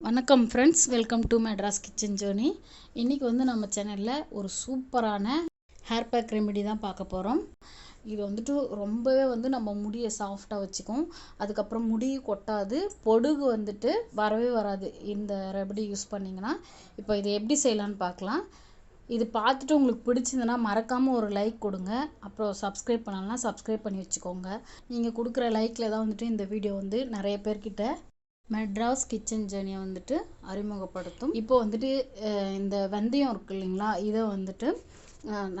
வணக்கம் friends welcome to Madras kitchen ஜோனி இன்றைக்கி வந்து நம்ம சேனலில் ஒரு சூப்பரான ஹேர் பேக் ரெமெடி தான் பார்க்க போகிறோம் இது வந்துட்டு ரொம்பவே வந்து நம்ம முடியை சாஃப்டாக வச்சுக்கும். அதுக்கப்புறம் முடி கொட்டாது. பொடுகு வந்துட்டு வரவே வராது. இந்த ரெமெடி யூஸ் பண்ணிங்கன்னா இப்போ இதை எப்படி செய்யலான்னு பார்க்கலாம். இது பார்த்துட்டு உங்களுக்கு பிடிச்சிருந்தனா மறக்காமல் ஒரு லைக் கொடுங்க. அப்புறம் சப்ஸ்கிரைப் பண்ணலாம் சப்ஸ்கிரைப் பண்ணி வச்சுக்கோங்க. நீங்கள் கொடுக்குற லைக்கில் தான் வந்துட்டு இந்த வீடியோ வந்து நிறைய பேர்கிட்ட மெட்ராஸ் கிச்சன் ஜேர்னியை வந்துட்டு அறிமுகப்படுத்தும். இப்போ வந்துட்டு இந்த வெந்தயம் இருக்கு இல்லைங்களா? இதை வந்துட்டு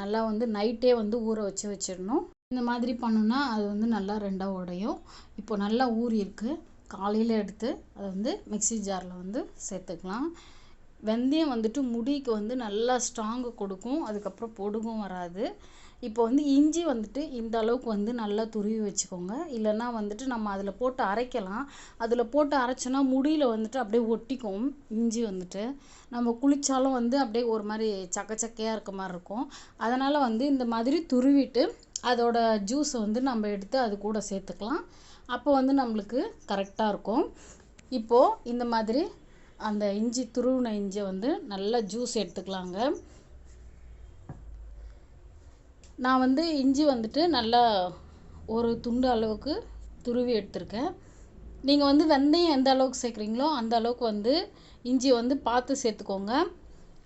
நல்லா வந்து நைட்டே வந்து ஊற வச்சு வச்சிடணும். இந்த மாதிரி பண்ணோன்னா அது வந்து நல்லா ரெண்டாக உடையும். இப்போ நல்லா ஊறிருக்கு காலையில் எடுத்து அதை வந்து மிக்ஸி ஜாரில் வந்து சேர்த்துக்கலாம். வெந்தயம் வந்துட்டு முடிக்கு வந்து நல்லா ஸ்ட்ராங்கு கொடுக்கும். அதுக்கப்புறம் பொடுகும் வராது. இப்போ வந்து இஞ்சி வந்துட்டு இந்த அளவுக்கு வந்து நல்லா துருவி வச்சுக்கோங்க. இல்லைன்னா வந்துட்டு நம்ம அதில் போட்டு அரைக்கலாம். அதில் போட்டு அரைச்சோன்னா முடியில் வந்துட்டு அப்படியே ஒட்டிக்கும் இஞ்சி வந்துட்டு. நம்ம குளித்தாலும் வந்து அப்படியே ஒரு மாதிரி சக்க சக்கையாக இருக்க மாதிரி இருக்கும். அதனால் வந்து இந்த மாதிரி துருவிட்டு அதோட ஜூஸை வந்து நம்ம எடுத்து அது கூட சேர்த்துக்கலாம். அப்போ வந்து நம்மளுக்கு கரெக்டாக இருக்கும். இப்போது இந்த மாதிரி அந்த இஞ்சி துருவின இஞ்சியை வந்து நல்லா ஜூஸ் எடுத்துக்கலாங்க. நான் வந்து இஞ்சி வந்துட்டு நல்லா ஒரு துண்டு அளவுக்கு துருவி எடுத்திருக்கேன். நீங்கள் வந்து வெந்தயம் எந்த அளவுக்கு சேர்க்குறீங்களோ அந்த அளவுக்கு வந்து இஞ்சி வந்து பார்த்து சேர்த்துக்கோங்க.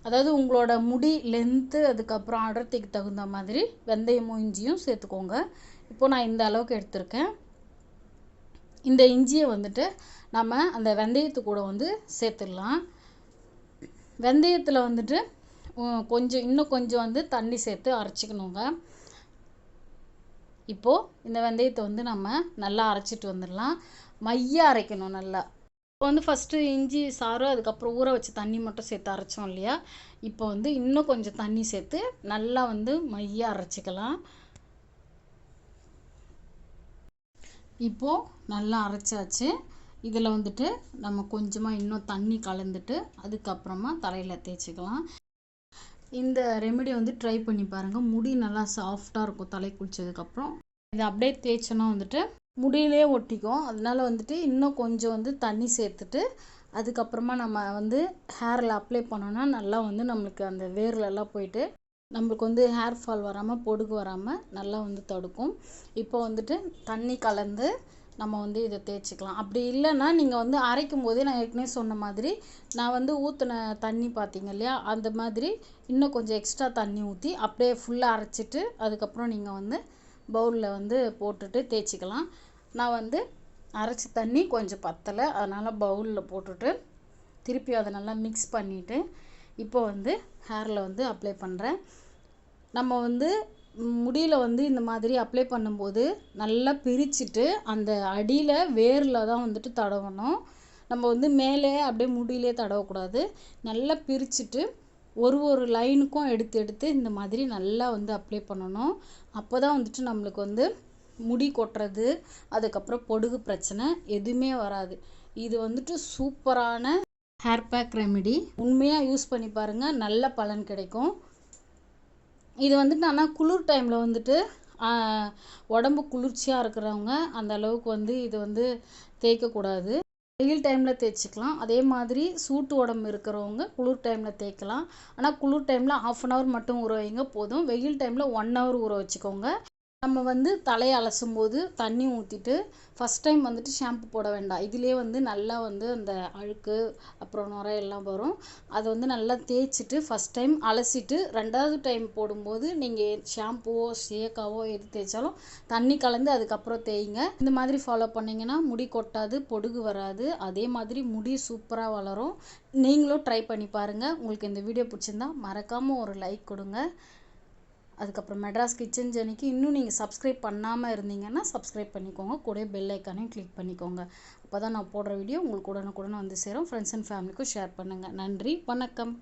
அதாவது உங்களோட முடி லென்த்து அதுக்கப்புறம் அடர்த்திக்கு தகுந்த மாதிரி வெந்தயமும் இஞ்சியும் சேர்த்துக்கோங்க. இப்போ நான் இந்த அளவுக்கு எடுத்திருக்கேன். இந்த இஞ்சியை வந்துட்டு நம்ம அந்த வெந்தயத்து கூட வந்து சேர்த்துடலாம். வெந்தயத்தில் வந்துட்டு கொஞ்சம் இன்னும் கொஞ்சம் வந்து தண்ணி சேர்த்து அரைச்சிக்கணுங்க. இப்போது இந்த வெந்தயத்தை வந்து நம்ம நல்லா அரைச்சிட்டு வந்துடலாம். மைய அரைக்கணும் நல்லா. இப்போ வந்து ஃபஸ்ட்டு இஞ்சி சாறு அதுக்கப்புறம் ஊற வச்சு தண்ணி மட்டும் சேர்த்து அரைச்சோம் இல்லையா? இப்போ வந்து இன்னும் கொஞ்சம் தண்ணி சேர்த்து நல்லா வந்து மைய அரைச்சிக்கலாம். இப்போது நல்லா அரைச்சாச்சு. இதில் வந்துட்டு நம்ம கொஞ்சமாக இன்னும் தண்ணி கலந்துட்டு அதுக்கப்புறமா தலையில் தேய்ச்சிக்கலாம். இந்த ரெமெடி வந்து ட்ரை பண்ணி பாருங்கள் முடி நல்லா சாஃப்டாக இருக்கும் தலை குளிச்சதுக்கப்புறம் இதை அப்படியே தேய்ச்சோன்னா வந்துட்டு முடியிலே ஒட்டிக்கும். அதனால வந்துட்டு இன்னும் கொஞ்சம் வந்து தண்ணி சேர்த்துட்டு அதுக்கப்புறமா நம்ம வந்து ஹேரில் அப்ளை பண்ணோன்னா நல்லா வந்து நம்மளுக்கு அந்த வேர்லெல்லாம் போயிட்டு நம்மளுக்கு வந்து ஹேர் ஃபால் வராமல் பொடுகு வராமல் நல்லா வந்து தடுக்கும். இப்போ வந்துட்டு தண்ணி கலந்து நம்ம வந்து இதை தேய்ச்சிக்கலாம். அப்படி இல்லைன்னா நீங்கள் வந்து அரைக்கும் போதே நான் ஏற்கனவே சொன்ன மாதிரி நான் வந்து ஊற்றின தண்ணி பார்த்தீங்க இல்லையா? அந்த மாதிரி இன்னும் கொஞ்சம் எக்ஸ்ட்ரா தண்ணி ஊற்றி அப்படியே ஃபுல்லாக அரைச்சிட்டு அதுக்கப்புறம் நீங்கள் வந்து பவுலில் வந்து போட்டுட்டு தேய்ச்சிக்கலாம். நான் வந்து அரைச்ச தண்ணி கொஞ்சம் பத்தலை. அதனால் பவுலில் போட்டுட்டு திருப்பி அதை நல்லா மிக்ஸ் பண்ணிவிட்டு இப்போ வந்து ஹேரில் வந்து அப்ளை பண்ணுறேன் நம்ம வந்து முடியில் வந்து இந்த மாதிரி அப்ளை பண்ணும்போது நல்லா பிரிச்சுட்டு அந்த அடியில் வேரில் தான் வந்துட்டு தடவணும். நம்ம வந்து மேலே அப்படியே முடியிலே தடவக்கூடாது. நல்லா பிரிச்சுட்டு ஒரு ஒரு லைனுக்கும் எடுத்து எடுத்து இந்த மாதிரி நல்லா வந்து அப்ளை பண்ணணும். அப்போ தான் வந்துட்டு நம்மளுக்கு வந்து முடி கொட்டுறது அதுக்கப்புறம் பொடுகு பிரச்சனை எதுவுமே வராது. இது வந்துட்டு சூப்பரான ஹேர் பேக் ரெமெடி உண்மையாக யூஸ் பண்ணி பாருங்கள் நல்ல பலன் கிடைக்கும். இது வந்துட்டு ஆனால் குளிர் டைமில் வந்துட்டு உடம்பு குளிர்ச்சியாக இருக்கிறவங்க அந்த அளவுக்கு வந்து இது வந்து தேய்க்கக்கூடாது வெயில் டைமில் தேய்ச்சிக்கலாம். அதே மாதிரி சூட்டு உடம்பு இருக்கிறவங்க குளிர் டைமில் தேய்க்கலாம். ஆனால் குளிர் டைமில் ஆஃப் அன் ஹவர் மட்டும் ஊற வைங்க. போதும். வெயில் டைமில் ஒன் ஹவர் ஊற வச்சுக்கோங்க. நம்ம வந்து தலையை அலசும் போது தண்ணி ஊற்றிட்டு ஃபஸ்ட் டைம் வந்துட்டு ஷாம்பு போட வேண்டாம். இதுலேயே வந்து நல்லா வந்து அந்த அழுக்கு அப்புறம் நுரை எல்லாம் வரும். அதை வந்து நல்லா தேய்ச்சிட்டு ஃபஸ்ட் டைம் அலசிட்டு ரெண்டாவது டைம் போடும்போது நீங்கள் ஷாம்புவோ ஷேக்காவோ எது தேய்ச்சாலும் தண்ணி கலந்து அதுக்கப்புறம் தேய்ங்க. இந்த மாதிரி ஃபாலோ பண்ணிங்கன்னா முடி கொட்டாது பொடுகு வராது. அதே மாதிரி முடி சூப்பராக வளரும். நீங்களும் ட்ரை பண்ணி பாருங்கள் உங்களுக்கு இந்த வீடியோ பிடிச்சிருந்தா மறக்காமல் ஒரு லைக் கொடுங்க. அதுக்கப்புறம் மெட்ராஸ் கிச்சன் ஜர்னிக்கு இன்னும் நீங்கள் சப்ஸ்கிரைப் பண்ணாமல் இருந்தீங்கன்னா சப்ஸ்கிரைப் பண்ணிக்கோங்க. கூட பெல் ஐக்கானையும் கிளிக் பண்ணிக்கோங்க. அப்போ தான் நான் போடுற வீடியோ உங்களுக்கு உடனுக்குடன் வந்து சேரும். ஃப்ரெண்ட்ஸ் அண்ட் ஃபேமிலிக்கும் ஷேர் பண்ணுங்கள் நன்றி. வணக்கம்.